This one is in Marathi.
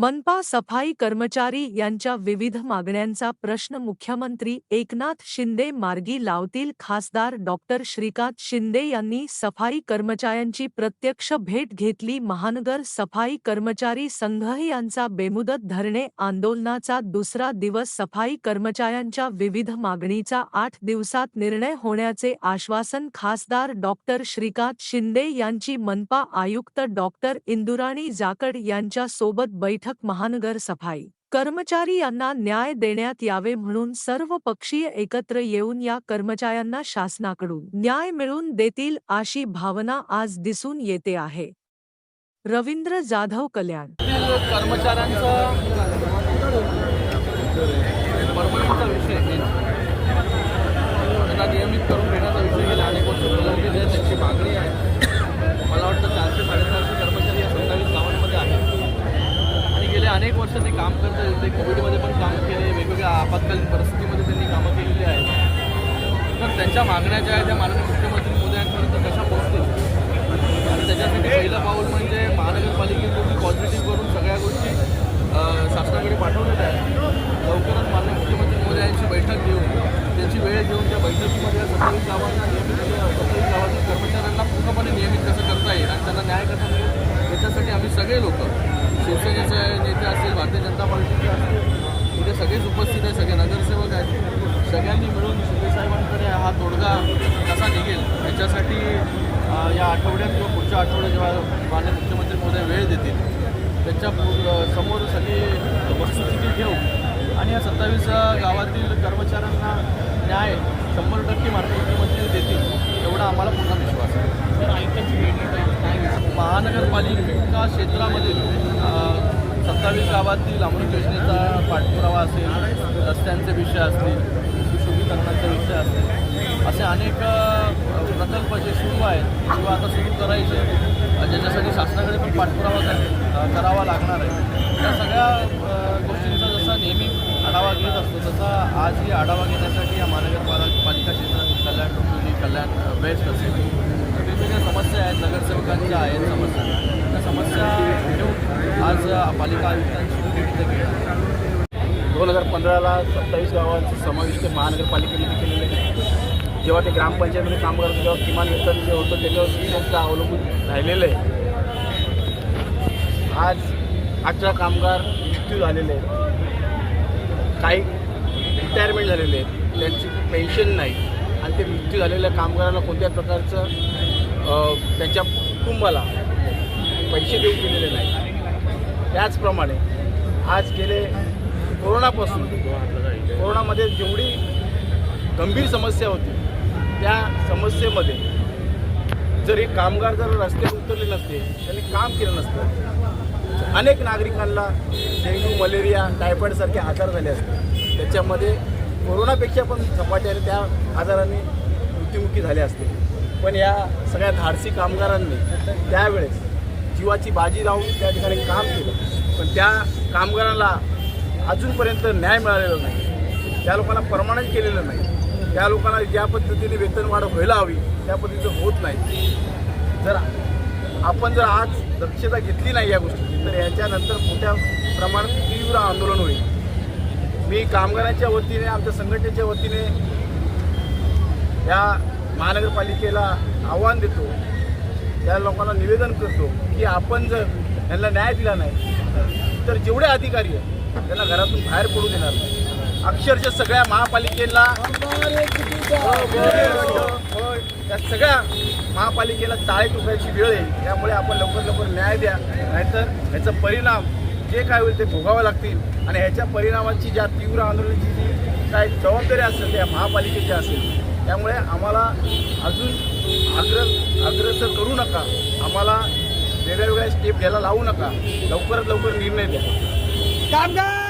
मनपा सफाई कर्मचारी यांच्या विविध मागण्यांचा प्रश्न मुख्यमंत्री एकनाथ शिंदे मार्गी लावतील. खासदार डॉक्टर श्रीकांत शिंदे यांनी सफाई कर्मचाऱ्यांची प्रत्यक्ष भेट घेतली. महानगर सफाई कर्मचारी संघ यांचा बेमुदत धरणे आंदोलनाचा दुसरा दिवस. सफाई कर्मचाऱ्यांच्या विविध मागणीचा आठ दिवसात निर्णय होण्याचे आश्वासन खासदार डॉक्टर श्रीकांत शिंदे यांची. मनपा आयुक्त डॉक्टर इंदुराणी जाकड यांच्यासोबत बैठक पथक महानगर सफाई. कर्मचारी यांना न्याय देण्यात यावे म्हणून सर्व पक्षीय एकत्र येऊन या कर्मचाऱ्यांना शासनाकडून न्याय मिळवून देतील अशी भावना आज दिसून येते आहे. रवींद्र जाधव कल्याण. कर्मचाऱ्यांचं परमनंटचा विषय आहे त्यांना नियमित करून घेण्याचा विषय गेला अनेक वर्ष प्रलंबित आहे त्यांची मागणी आहे मला वाटतं चारशे साडेचारशे कर्मचारी या सत्तावीस गावांमध्ये आहेत आणि गेले अनेक वर्ष ते काम करत आहेत ते कोविडमध्ये पण काम केले वेगवेगळ्या आपत्कालीन परिस्थितीमध्ये त्यांनी कामं केलेली आहेत. तर त्यांच्या मागण्या ज्या आहेत त्या माननीय मुख्यमंत्री मोदयांपर्यंत कशा पोहोचतील? आणि त्याच्यासाठी पहिलं पाऊल म्हणजे महानगरपालिकेतून पॉझिटिव्ह करून सगळ्या गोष्टी शासनाकडे पाठवलेल्या आहेत. लवकरच माननीय मुख्यमंत्री मोदयांची बैठक घेऊन त्याची वेळ घेऊन त्या बैठकीमध्ये सत्तावीस गावांना नियमित सत्तावीस गावातील कर्मचाऱ्यांना पूर्णपणे नियमित कसं करता येईल आणि त्यांना न्याय कसा मिळेल याच्यासाठी आम्ही सगळे लोक शिवसेनेचे नेते असतील भारतीय जनता पार्टीचे असतील कुठे सगळेच उपस्थित आहे सगळे नगरसेवक आहेत. सगळ्यांनी मिळून शिंदेसाहेबांकडे हा तोडगा कसा निघेल? याच्यासाठी या आठवड्यात किंवा पुढच्या आठवड्यात जेव्हा माननीय मुख्यमंत्री महोदय वेळ देतील त्यांच्या पु- समोर सगळी वस्तुस्थिती ठेवू आणि या सत्तावीस गावातील कर्मचाऱ्यांना न्याय शंभर टक्के माननीय मुख्यमंत्री देतील एवढा आम्हाला पूर्ण विश्वास आहे. महानगरपालिका क्षेत्रामधील सत्तावीस गावातील अमृत योजनेचा पाठपुरावा असेल रस्त्यांचे विषय असतील सुशोभीकरणाचे विषय असतील असे अनेक प्रकल्प जे सुरू आहेत किंवा आता सुरू करायचे ज्याच्यासाठी शासनाकडे पण पाठपुरावा करावा लागणार आहे. त्या सगळ्या गोष्टींचा जसा नेहमी आढावा घेत असतो तसा आजही आढावा घेण्यासाठी या महानगरपालिका पालिका क्षेत्रातील कल्याण डोंबिवली कल्याण वेस्ट असेल. तर ज्या समस्या आहेत नगरसेवकांच्या आहेत समस्या. त्या समस्या घेऊन आज पालिका आयुक्तांची भेट घेणार दोन हजार पंधराला सत्तावीस गावांचं समाविष्ट महानगरपालिकेमध्ये केलेलं आहे. जेव्हा ते ग्रामपंचायतीमध्ये काम करत होते तेव्हा किमान वेतन जे होतं त्याच्यावर फक्त अवलंबून राहिलेलं आहे. आज अठरा कामगार मृत्यू झालेले आहेत. काही रिटायरमेंट झालेले आहेत. त्यांची पेन्शन नाही. आणि ते मृत्यू झालेल्या कामगारांना कोणत्या प्रकारचं त्यांच्या कुटुंबाला पैसे देऊ केलेले नाही. त्याचप्रमाणे आज गेले कोरोनापासून कोरोनामध्ये जेवढी गंभीर समस्या होती त्या समस्येमध्ये जर हे कामगार जर रस्त्यावर उतरले नसते त्यांनी काम केलं नसतं. अनेक नागरिकांना डेंग्यू मलेरिया टायफॉईडसारखे आजार झाले असते. त्याच्यामध्ये कोरोनापेक्षा पण झपाट्याने त्या आजाराने मृत्युमुखी झाले असते. पण या सगळ्या धाडसी कामगारांनी त्यावेळेस जीवाची बाजी लावून त्या ठिकाणी काम केलं. पण त्या कामगारांना अजूनपर्यंत न्याय मिळालेला नाही. त्या लोकांना परमानंट केलेलं नाही. त्या लोकांना ज्या पद्धतीने वेतनवाढ व्हायला हवी त्या पद्धतीचं होत नाही. जर आपण जर आज दक्षता घेतली नाही या गोष्टीची तर याच्यानंतर मोठ्या प्रमाणात तीव्र आंदोलन होईल. मी कामगारांच्या वतीने आमच्या संघटनेच्या वतीने या महानगरपालिकेला आव्हान देतो. त्या लोकांना निवेदन करतो की आपण जर यांना न्याय दिला नाही तर जेवढे अधिकारी आहेत त्यांना घरातून बाहेर पडू देणार नाही. अक्षरशः सगळ्या महापालिकेला त्या सगळ्या महापालिकेला टाळे टुकायची वेळ आहे. त्यामुळे आपण लवकर लवकर न्याय द्या. नाहीतर ह्याचा परिणाम जे काय होईल ते भोगावे लागतील. आणि ह्याच्या परिणामाची ज्या तीव्र आंदोलनाची जी काय जबाबदारी असेल त्या महापालिकेची असेल त्यामुळे आम्हाला अजून अग्र अग्रसर करू नका. आम्हाला वेगळ्या वेगळ्या स्टेप घ्यायला लावू नका. लवकरात लवकर निर्णय द्या. कामगार!